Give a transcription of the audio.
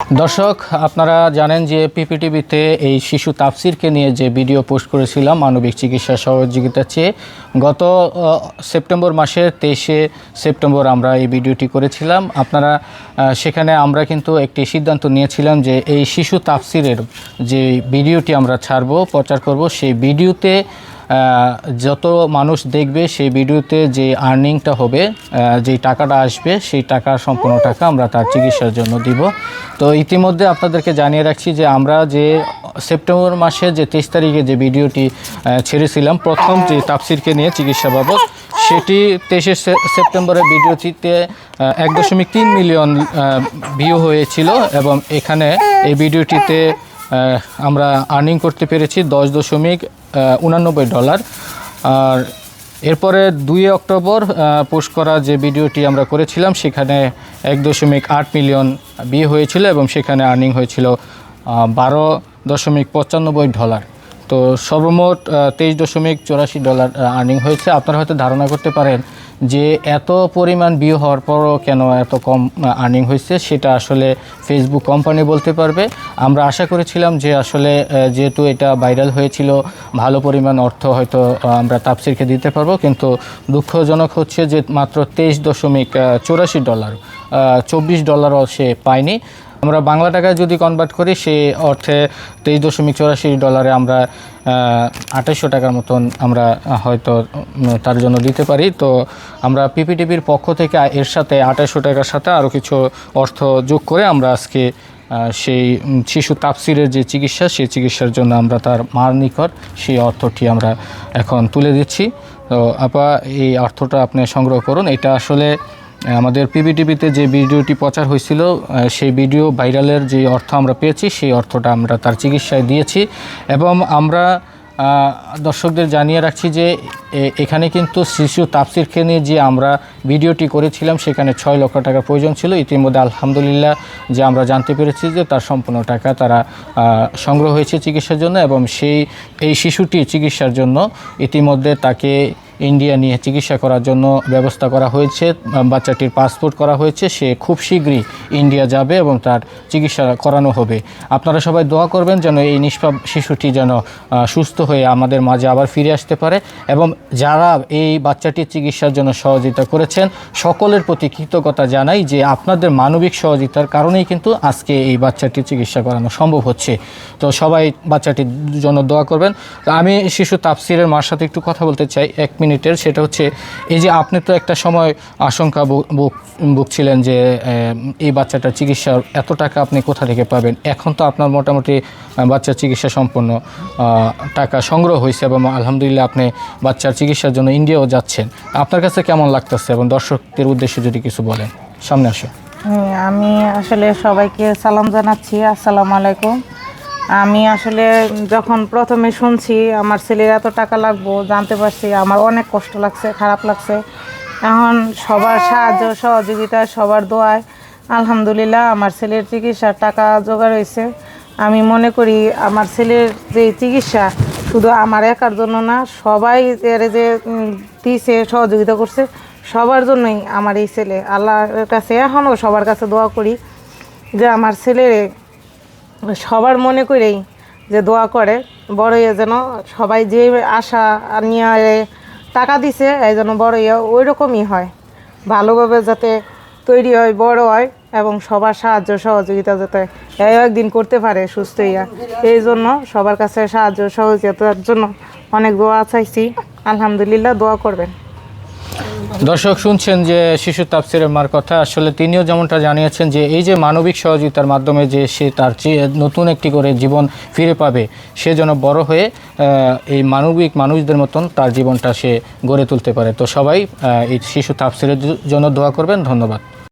দর্শক, আপনারা জানেন যে পিপিটিভিতে এই শিশু তাফসিরকে নিয়ে যে ভিডিও পোস্ট করেছিলাম, মানবিক চিকিৎসা সহযোগিতা চেয়ে, গত সেপ্টেম্বর মাসের তেইশে সেপ্টেম্বর আমরা এই ভিডিওটি করেছিলাম। আপনারা সেখানে আমরা কিন্তু একটি সিদ্ধান্ত নিয়েছিলাম যে এই শিশু তাফসিরের যে ভিডিওটি আমরা ছাড়বো, প্রচার করব, সেই ভিডিওতে যত মানুষ দেখবে সেই ভিডিওতে যে আর্নিংটা হবে যেই টাকাটা আসবে, সেই টাকা সম্পূর্ণ টাকা আমরা তার চিকিৎসার জন্য দিব। তো ইতিমধ্যে আপনাদেরকে জানিয়ে রাখছি যে আমরা যে সেপ্টেম্বর মাসে যে তেইশ তারিখে যে ভিডিওটি ছেড়েছিলাম, প্রথম যে তাপসিরকে নিয়ে চিকিৎসা বাবদ, সেটি তেইশে সেপ্টেম্বরের ভিডিওটিতে এক দশমিক তিন মিলিয়ন ভিউ হয়েছিল এবং এখানে এই ভিডিওটিতে আমরা আর্নিং করতে পেরেছি দশ দশমিক উনানব্বই ডলার আর এরপরে দুই অক্টোবর পোস্ট করা যে ভিডিওটি আমরা করেছিলাম, সেখানে এক দশমিক আট মিলিয়ন বিয়ে হয়েছিল এবং সেখানে আর্নিং হয়েছিল বারো দশমিক পঁচানব্বই ডলার তো সর্বমোট তেইশ দশমিক চৌরাশি ডলার আর্নিং হয়েছে। আপনারা হয়তো ধারণা করতে পারেন যে এত পরিমাণ বিয়ে হওয়ার পরও কেন এত কম আর্নিং হয়েছে, সেটা আসলে ফেসবুক কোম্পানি বলতে পারবে। আমরা আশা করেছিলাম যে আসলে যেহেতু এটা ভাইরাল হয়েছিল, ভালো পরিমাণ অর্থ হয়তো আমরা তাপসিরকে দিতে পারব, কিন্তু দুঃখজনক হচ্ছে যে মাত্র তেইশ দশমিক চৌরাশি ডলার চব্বিশ ডলারও সে পায়নি। আমরা বাংলা টাকায় যদি কনভার্ট করি সেই অর্থে তেইশ দশমিক চৌরাশি ডলারে আমরা আঠাশশো টাকার মতন আমরা হয়তো তার জন্য দিতে পারি। তো আমরা পিপিটিভির পক্ষ থেকে এর সাথে আঠাশশো টাকার সাথে আরও কিছু অর্থ যোগ করে আমরা আজকে সেই শিশু তাপসিরের যে চিকিৎসা, সেই চিকিৎসার জন্য আমরা তার মার নিকট সেই অর্থটি আমরা এখন তুলে দিচ্ছি। তো আপা, এই অর্থটা আপনি সংগ্রহ করুন। এটা আসলে আমাদের পিবিটিভিতে যে ভিডিওটি প্রচার হয়েছিল সেই ভিডিও ভাইরালের যে অর্থ আমরা পেয়েছি, সেই অর্থটা আমরা তার চিকিৎসায় দিয়েছি। এবং আমরা দর্শকদের জানিয়ে রাখছি যে এখানে কিন্তু শিশু তাপসিরকে নিয়ে যে আমরা ভিডিওটি করেছিলাম, সেখানে ছয় লক্ষ টাকা প্রয়োজন ছিল। ইতিমধ্যে আলহামদুলিল্লাহ যে আমরা জানতে পেরেছি যে তার সম্পূর্ণ টাকা তারা সংগ্রহ হয়েছে চিকিৎসার জন্য এবং সেই, এই শিশুটি চিকিৎসার জন্য ইতিমধ্যে তাকে ইন্ডিয়া নিয়ে চিকিৎসা করার জন্য ব্যবস্থা করা হয়েছে, বাচ্চাটির পাসপোর্ট করা হয়েছে, সে খুব শীঘ্রই ইন্ডিয়া যাবে এবং তার চিকিৎসা করানো হবে। আপনারা সবাই দোয়া করবেন যেন এই নিষ্পাপ শিশুটি যেন সুস্থ হয়ে আমাদের মাঝে আবার ফিরে আসতে পারে এবং যারা এই বাচ্চাটির চিকিৎসার জন্য সহযোগিতা করেছেন, সকলের প্রতি কৃতজ্ঞতা জানাই যে আপনাদের মানবিক সহযোগিতার কারণেই কিন্তু আজকে এই বাচ্চাটির চিকিৎসা করানো সম্ভব হচ্ছে। তো সবাই বাচ্চাটির জন্য দোয়া করবেন। আমি শিশু তাফসিরের মার সাথে একটু কথা বলতে চাই। এক মিনিটের, সেটা হচ্ছে এই যে আপনি তো একটা সময় আশঙ্কা ভুগছিলেন যে এই বাচ্চাটার চিকিৎসার এত টাকা আপনি কোথা থেকে পাবেন? এখন তো আপনার মোটামুটি বাচ্চার চিকিৎসা সম্পন্ন টাকা সংগ্রহ হয়েছে এবং আলহামদুলিল্লাহ আপনি বাচ্চার চিকিৎসার জন্য ইন্ডিয়াও যাচ্ছেন। আপনার কাছে কেমন লাগতেছে এবং দর্শকদের উদ্দেশ্যে যদি কিছু বলেন? সামনে আসো। আমি আসলে সবাইকে সালাম জানাচ্ছি। আসসালামু আলাইকুম। আমি আসলে যখন প্রথমে শুনছি আমার ছেলের এত টাকা লাগবো, জানতে পারছি আমার অনেক কষ্ট লাগছে, খারাপ লাগছে। এখন সবার সাহায্য, সহযোগিতা, সবার দোয়ায় আলহামদুলিল্লাহ আমার ছেলের চিকিৎসার টাকা জোগাড় হয়েছে। আমি মনে করি আমার ছেলের যে চিকিৎসা শুধু আমার একার জন্য না, সবাই এর যে দিছে, সহযোগিতা করছে, সবার জন্যই আমার এই ছেলে। আল্লাহর কাছে এখনও সবার কাছে দোয়া করি যে আমার ছেলের সবার মনে করেই যে দোয়া করে, বড় ইয়ে যেন সবাই যে আশা নিয়ে টাকা দিছে, এই যেন বড় ইয়ে ওই রকমই হয়। ভালোভাবে যাতে তৈরি হয়, বড় হয় এবং সবার সাহায্য সহযোগিতা যাতে এও একদিন করতে পারে সুস্থ ইয়া এই জন্য সবার কাছে সাহায্য সহযোগিতার জন্য অনেক দোয়া চাইছি। আলহামদুলিল্লাহ দোয়া করবেন। দর্শক, শুনছেন যে শিশু তাফসিরের মার কথা। আসলে তিনিও যেমনটা জানিয়েছেন যে এই যে মানবিক সহযোগিতার মাধ্যমে যে সে তার নতুন একটি করে জীবন ফিরে পাবে, সে যেন বড় হয়ে এই মানবিক মানুষদের মতন তার জীবনটা সে গড়ে তুলতে পারে। তো সবাই এই শিশু তাফসিরের জন্য দোয়া করবেন। ধন্যবাদ।